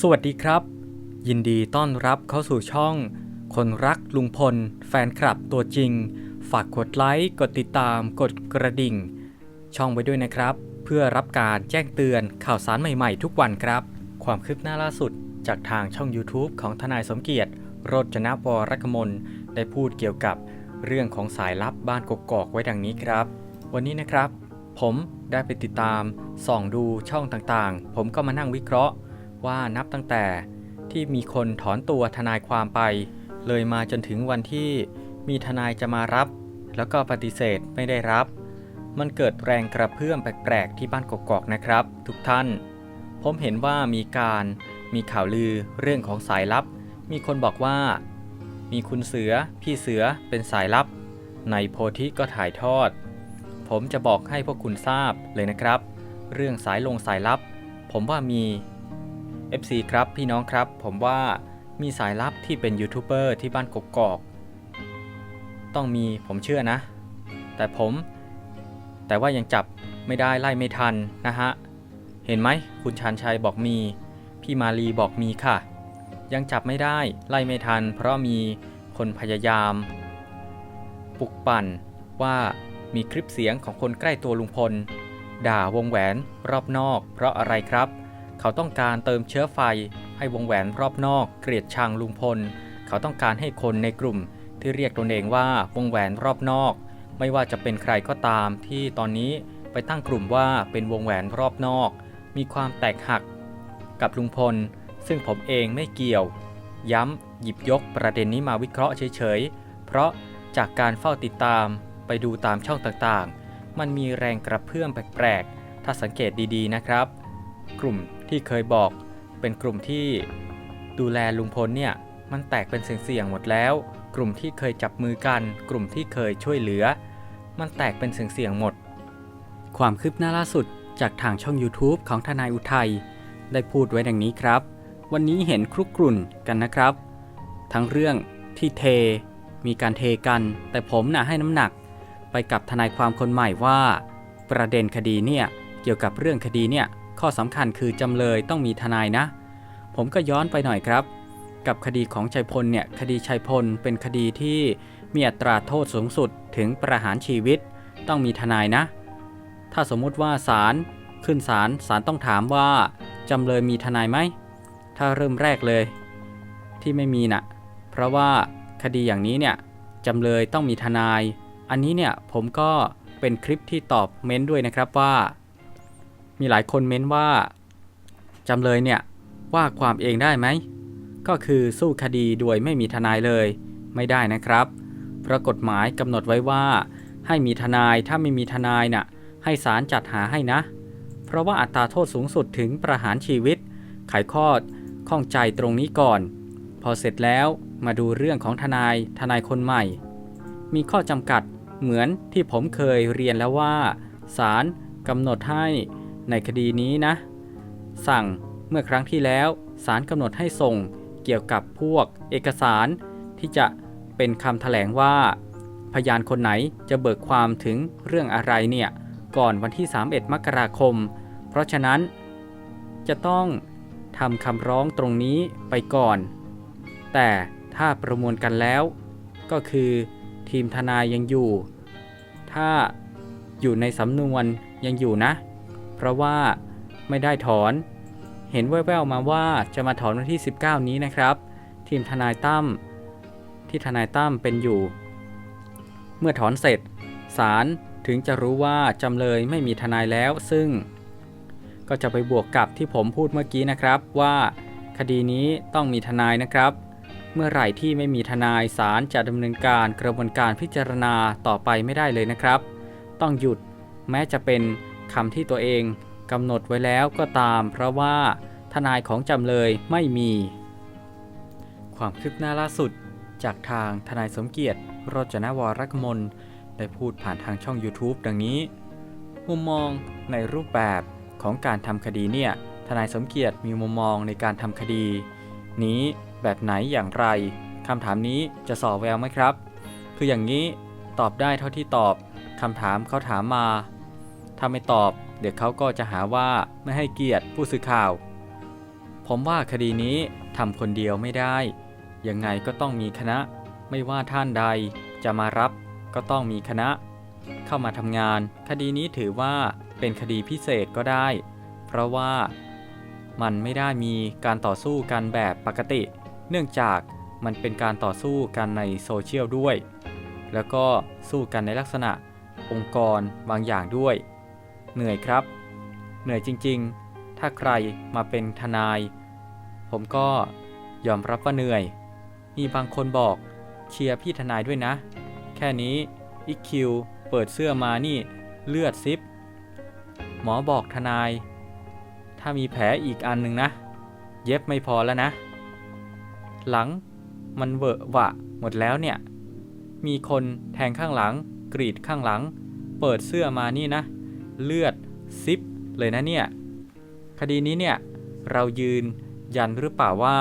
สวัสดีครับ ยินดีต้อนรับเข้าสู่ช่อง คนรักลุงพล แฟนคลับตัวจริง ฝากกดไลค์ กดติดตาม กดกระดิ่ง ช่องไว้ด้วยนะครับ เพื่อรับการแจ้งเตือนข่าวสารใหม่ๆ ทุกวันครับ ความคืบหน้าล่าสุดจากทางช่อง YouTube ของทนายสมเกียรติโรจนวรกมลได้พูดเกี่ยวกับเรื่องของสายลับบ้านกกอกไว้ดังนี้ครับ วันนี้นะครับ ผมได้ไปติดตามส่องดูช่องต่างๆ ผมก็มานั่งวิเคราะห์ ว่านับตั้งแต่ที่มีคนถอนตัวทนายความไป เลยมาจนถึงวันที่มีทนายจะมารับ แล้วก็ปฏิเสธไม่ได้รับ มันเกิดแรงกระเพื่อมแปลกๆที่บ้านกกอกนะครับ ทุกท่าน ผมเห็นว่ามีการมีข่าวลือเรื่องของสายลับ มีคนบอกว่า มีคุณเสือพี่เสือเป็นสายลับ ในโพธิก็ถ่ายทอด ผมจะบอกให้พวกคุณทราบเลยนะครับ เรื่องสายลงสายลับ ผมว่ามี FC ครับพี่น้องครับผมว่ามีสายลับที่เป็นยูทูบเบอร์ที่บ้านกกอก ต้องมีผมเชื่อนะ แต่ผม แต่ว่ายังจับไม่ได้ไล่ไม่ทันนะฮะ เห็นไหมคุณชานชัยบอกมี พี่มาลีบอกมีค่ะ ยังจับไม่ได้ไล่ไม่ทัน เพราะมีคนพยายามปลุกปั่นว่ามีคลิปเสียงของคนใกล้ตัวลุงพล ด่าวงแหวนรอบนอก เพราะอะไรครับ เขาต้องการเติมเชื้อไฟให้วงแหวนรอบนอก เกลียดชังลุงพล เขาต้องการให้คนในกลุ่ม ที่เรียกตนเองว่าวงแหวนรอบนอก ไม่ว่าจะเป็นใครก็ตามที่ตอนนี้ไปตั้งกลุ่มว่าเป็นวงแหวนรอบนอก มีความแตกหัก กับลุงพล ซึ่งผมเองไม่เกี่ยว ย้ำหยิบยกประเด็นนี้มาวิเคราะห์เฉยๆ เพราะจากการเฝ้าติดตามไปดูตามช่องต่างๆ มันมีแรงกระเพื่อมแปลกๆ ถ้าสังเกตดีๆนะครับ กลุ่มที่เคยบอก เป็นกลุ่มที่ดูแลลุงพลเนี่ยมันแตกเป็นเสี่ยงๆหมดแล้ว กลุ่มที่เคยจับมือกัน กลุ่มที่เคยช่วยเหลือ มันแตกเป็นเสี่ยงๆหมด ความคืบหน้าล่าสุดจากทางช่อง YouTube ของทนายอุทัยได้พูดไว้ดังนี้ครับ วันนี้เห็นครุกรุ่นกันนะครับ ทั้งเรื่องที่เท มีการเทกัน แต่ผมน่ะให้น้ำหนัก ไปกับทนายความคนใหม่ว่า ประเด็นคดีเนี่ยเกี่ยวกับเรื่องคดีเนี่ย ข้อสำคัญคือจำเลยต้องมีทนายนะ ผมก็ย้อนไปหน่อยครับ กับคดีของชัยพลเนี่ยคดีชัยพลเป็นคดีที่มีอัตราโทษสูงสุดถึงประหารชีวิต ต้องมีทนายนะ ถ้าสมมุติว่าศาลขึ้นศาลศาลต้องถามว่าจำเลยมีทนายไหม ถ้าเริ่มแรกเลย ที่ไม่มีนะ่ะ เพราะว่าคดีอย่างนี้เนี่ยจำเลยต้องมีทนาย อันนี้เนี่ยผมก็เป็นคลิปที่ตอบเม้นด้วยนะครับว่า มีหลายคนเม้นว่าจำเลยเนี่ยว่าความเองได้ไหม ก็คือสู้คดีโดยไม่มีทนายเลย ไม่ได้นะครับเพราะกฎหมายกำหนดไว้ว่า ให้มีทนายถ้าไม่มีทนายน่ะให้ศาลจัดหาให้นะ เพราะว่าอัตราโทษสูงสุดถึงประหารชีวิต ไขข้อข้องใจตรงนี้ก่อน พอเสร็จแล้วมาดูเรื่องของทนายทนายคนใหม่ มีข้อจำกัดเหมือนที่ผมเคยเรียนแล้วว่าศาลกำหนดให้ ในคดีนี้นะ สั่งเมื่อครั้งที่แล้วศาลกำหนดให้ส่งเกี่ยวกับพวกเอกสารที่จะเป็นคำแถลงว่า พยานคนไหนจะเบิกความถึงเรื่องอะไรเนี่ยก่อนวันที่ 31 มกราคม เพราะฉะนั้น จะต้องทำคำร้องตรงนี้ไปก่อน แต่ถ้าประมวลกันแล้ว ก็คือทีมทนายยังอยู่ ถ้าอยู่ในสำนวนยังอยู่นะ เพราะว่าไม่ได้ถอน เห็นแว่วๆมาว่าจะมาถอนวันที่ 19 นี้นะครับ ทีมทนายตั้มที่ทนายตั้มเป็นอยู่ เมื่อถอนเสร็จศาลถึงจะรู้ว่าจำเลยไม่มีทนายแล้วซึ่ง ก็จะไปบวกกับที่ผมพูดเมื่อกี้นะครับว่าคดีนี้ต้องมีทนายนะครับ เมื่อไหร่ที่ไม่มีทนายศาลจะดำเนินการกระบวนการพิจารณาต่อไปไม่ได้เลยนะครับ ต้องหยุดแม้จะเป็น คำที่ตัวเองกำหนดไว้แล้วก็ตาม เพราะว่าทนายของจำเลยไม่มี ความคืบหน้าล่าสุด จากทางทนายสมเกียรติโรจนวรกมลได้พูดผ่านทางช่อง YouTube ดังนี้ มุมมองในรูปแบบของการทำคดีเนี่ย ทนายสมเกียรติมีมุมมองในการทำคดี นี้แบบไหนอย่างไรคำถามนี้จะสอแววไหมครับ คืออย่างนี้ตอบได้เท่าที่ตอบคำถามเขาถามมา ถ้าไม่ตอบเดี๋ยวเขาก็จะหาว่าไม่ให้เกียรติผู้สื่อข่าวผผมว่าคดีนี้ทำคนเดียวไม่ได้ ยังไงก็ต้องมีคณะ ไม่ว่าท่านใดจะมารับก็ต้องมีคณะ เข้ามาทำงาน คดีนี้ถือว่าเป็นคดีพิเศษก็ได้ เพราะว่ามันไม่ได้มีการต่อสู้กันแบบปกติ เนื่องจากมันเป็นการต่อสู้กันในโซเชียลด้วย แล้วก็สู้กันในลักษณะองค์กรบางอย่างด้วย เหนื่อยครับ เหนื่อยจริงๆ ถ้าใครมาเป็นทนาย ผมก็ยอมรับว่าเหนื่อย มีบางคนบอกเชียร์พี่ทนายด้วยนะ แค่นี้อีคิวเปิดเสื้อมานี่เลือดซิป หมอบอกทนาย ถ้ามีแผลอีกอันหนึ่งนะ เย็บไม่พอแล้วนะ หลังมันเวอะวะหมดแล้วเนี่ย มีคนแทงข้างหลัง กรีดข้างหลัง เปิดเสื้อมานี่นะ เลือดซิปเลยนะเนี่ย คดีนี้เนี่ย เรายืนยันหรือเปล่าว่า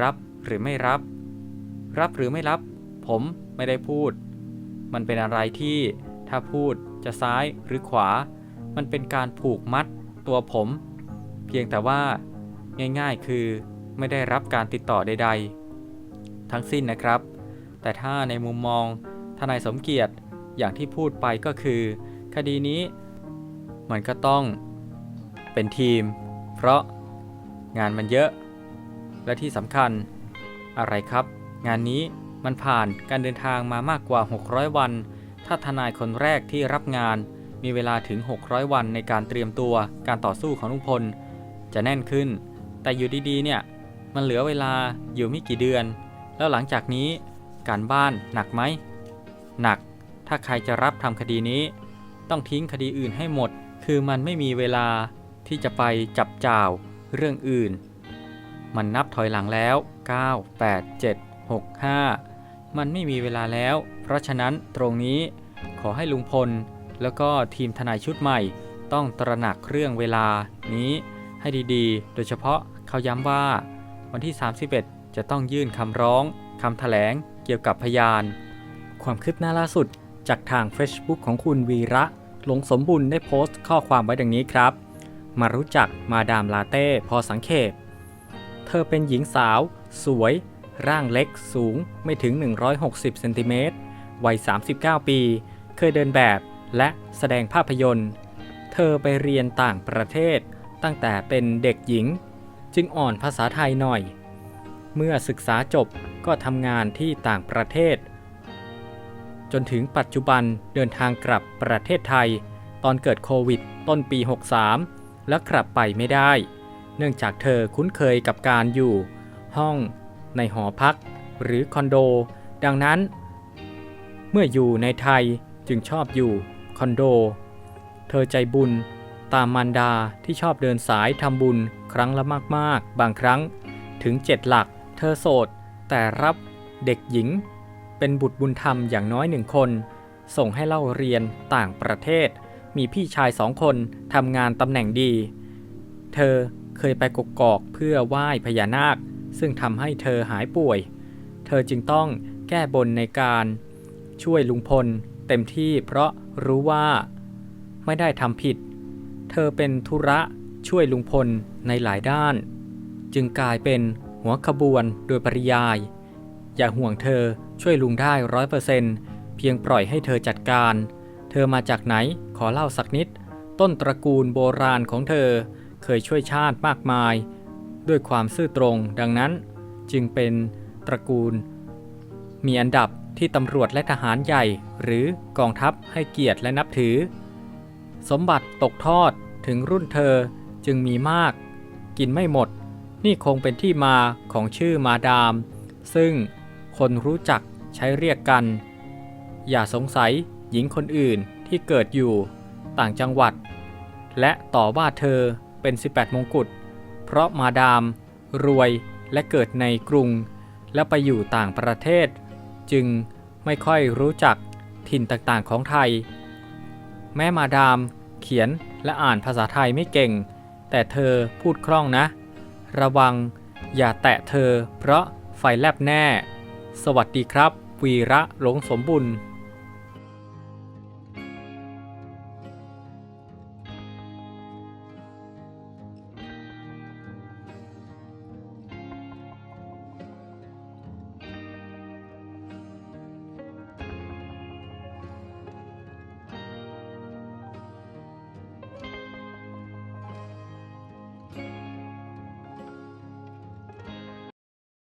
รับหรือไม่รับ รับหรือไม่รับ ผมไม่ได้พูด มันเป็นอะไรที่ถ้าพูดจะซ้ายหรือขวา มันเป็นการผูกมัดตัวผม เพียงแต่ว่า ง่ายๆคือไม่ได้รับการติดต่อใด ๆ ทั้งสิ้นนะครับ แต่ถ้าในมุมมองทนายสมเกียรติอย่างที่พูดไปก็คือ คดีนี้มันก็ต้องเป็นทีม เพราะงานมันเยอะ และที่สำคัญอะไรครับ งานนี้มันผ่านการเดินทางมามากกว่า 600 วัน ถ้าทนายคนแรกที่รับงานมีเวลาถึง 600 วันในการเตรียมตัวการต่อสู้ของลุงพล จะแน่นขึ้น แต่อยู่ดีๆ เนี่ย มันเหลือเวลาอยู่ไม่กี่เดือน แล้วหลังจากนี้การบ้านหนักไหม หนัก ถ้าใครจะรับทำคดีนี้ ต้องทิ้งคดีอื่นให้หมด คือมันไม่มีเวลาที่จะไปจับจ่าวเรื่องอื่น มันนับถอยหลังแล้ว 9 8 7 6 5 มันไม่มีเวลาแล้ว เพราะฉะนั้นตรงนี้ขอให้ลุงพล แล้วก็ทีมทนายชุดใหม่ ต้องตระหนักเรื่องเวลานี้ให้ดีๆ โดยเฉพาะเขาย้ำว่า วันที่ 31 จะต้องยื่นคำร้องคำแถลงเกี่ยวกับพยาน ความคืบหน้าล่าสุด จากทาง Facebook ของคุณวีระ หลงสมบุญได้โพสต์ข้อความไว้ดังนี้ครับ มารู้จักมาดามลาเต้พอสังเขปเธอเป็นหญิงสาว สวย ร่างเล็กสูงไม่ถึง 160เซนติเมตรวัย 39 ปี เคยเดินแบบและแสดงภาพยนตร์ เธอไปเรียนต่างประเทศตั้งแต่เป็นเด็กหญิง จึงอ่อนภาษาไทยหน่อย เมื่อศึกษาจบก็ทำงานที่ต่างประเทศ จนถึงปัจจุบันเดินทางกลับประเทศไทย ตอนเกิดโควิด ต้นปี 63 และกลับไปไม่ได้ เนื่องจากเธอคุ้นเคยกับการอยู่ ห้องในหอพัก หรือคอนโด ดังนั้น เมื่ออยู่ในไทยจึงชอบอยู่คอนโด เธอใจบุญตามมารดาที่ชอบเดินสายทำบุญครั้งละมากๆ บางครั้งถึง7หลัก เธอโสด แต่รับเด็กหญิง เป็นบุตรบุญธรรมอย่างน้อยหนึ่งคน ส่งให้เล่าเรียนต่างประเทศ มีพี่ชายสองคนทำงานตำแหน่งดี เธอเคยไปกกอกเพื่อไหว้พญานาค ซึ่งทำให้เธอหายป่วย เธอจึงต้องแก้บนในการช่วยลุงพลเต็มที่เพราะรู้ว่าไม่ได้ทำผิด เธอเป็นธุระช่วยลุงพลในหลายด้าน จึงกลายเป็นหัวขบวนโดยปริยาย อย่าห่วงเธอ ช่วยลุงได้ร้อยเปอร์เซนต์เพียงปล่อยให้เธอจัดการ เธอมาจากไหนขอเล่าสักนิด ต้นตระกูลโบราณของเธอเคยช่วยชาติมากมาย ด้วยความซื่อตรงดังนั้นจึงเป็นตระกูล มีอันดับที่ตำรวจและทหารใหญ่ หรือกองทัพให้เกียรติและนับถือ สมบัติตกทอดถึงรุ่นเธอจึงมีมาก กินไม่หมด นี่คงเป็นที่มาของชื่อมาดาม ซึ่ง คนรู้จักใช้เรียกกัน อย่าสงสัยหญิงคนอื่นที่เกิดอยู่ต่างจังหวัด และต่อว่าเธอเป็น 18 มงกุฎเพราะมาดาม รวยและเกิดในกรุง และไปอยู่ต่างประเทศ จึงไม่ค่อยรู้จักถิ่นต่างๆของไทย แม่มาดามเขียนและอ่านภาษาไทยไม่เก่ง แต่เธอพูดคล่องนะ ระวังอย่าแตะเธอเพราะไฟแลบแน่ สวัสดีครับ วีระหลงสมบุญ